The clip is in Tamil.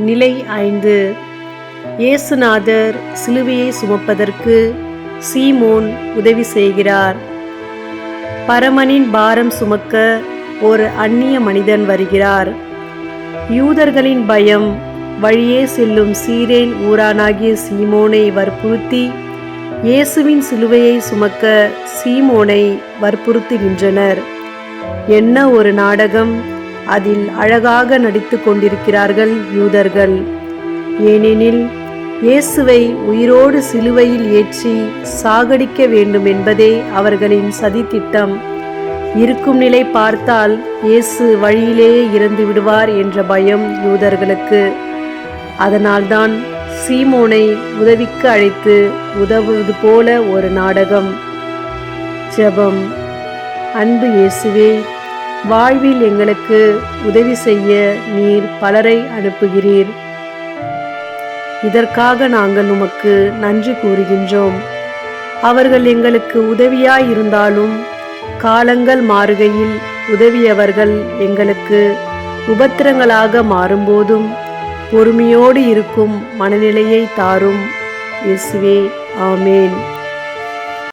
நிலை ஐந்து. இயேசுநாதர் சிலுவையை சுமப்பதற்கு சீமோன் உதவி செய்கிறார். பரமனின் பாரம் சுமக்க ஒரு அந்நிய மனிதன் வருகிறார். யூதர்களின் பயம் வழியே செல்லும் சீரேன் ஊரானாகிய சீமோனை வற்புறுத்தி இயேசுவின் சிலுவையை சுமக்க சீமோனை வற்புறுத்துகின்றனர். என்ன ஒரு நாடகம்? அதில் அழகாக நடித்து கொண்டிருக்கிறார்கள் யூதர்கள். ஏனெனில் இயேசுவை உயிரோடு சிலுவையில் ஏற்றி சாகடிக்க வேண்டும் என்பதே அவர்களின் சதித்திட்டம். இருக்கும் நிலை பார்த்தால் இயேசு வழியிலேயே இறந்து விடுவார் என்ற பயம் யூதர்களுக்கு. அதனால்தான் சீமோனை உதவிக்கு அழைத்து உதவுவது போல ஒரு நாடகம். ஜெபம். அன்பு இயேசுவே வாழ்வில் எங்களுக்கு உதவி செய்ய நீர் பலரை அனுப்புகிறீர். இதற்காக நாங்கள் உமக்கு நன்றி கூறுகின்றோம். அவர்கள் எங்களுக்கு உதவியாய் இருந்தாலும் காலங்கள் மாறுகையில் உதவியவர்கள் எங்களுக்கு உபத்திரங்களாக மாறும்போதும் பொறுமையோடு இருக்கும் மனநிலையை தாரும். இயேசுவே ஆமேன்.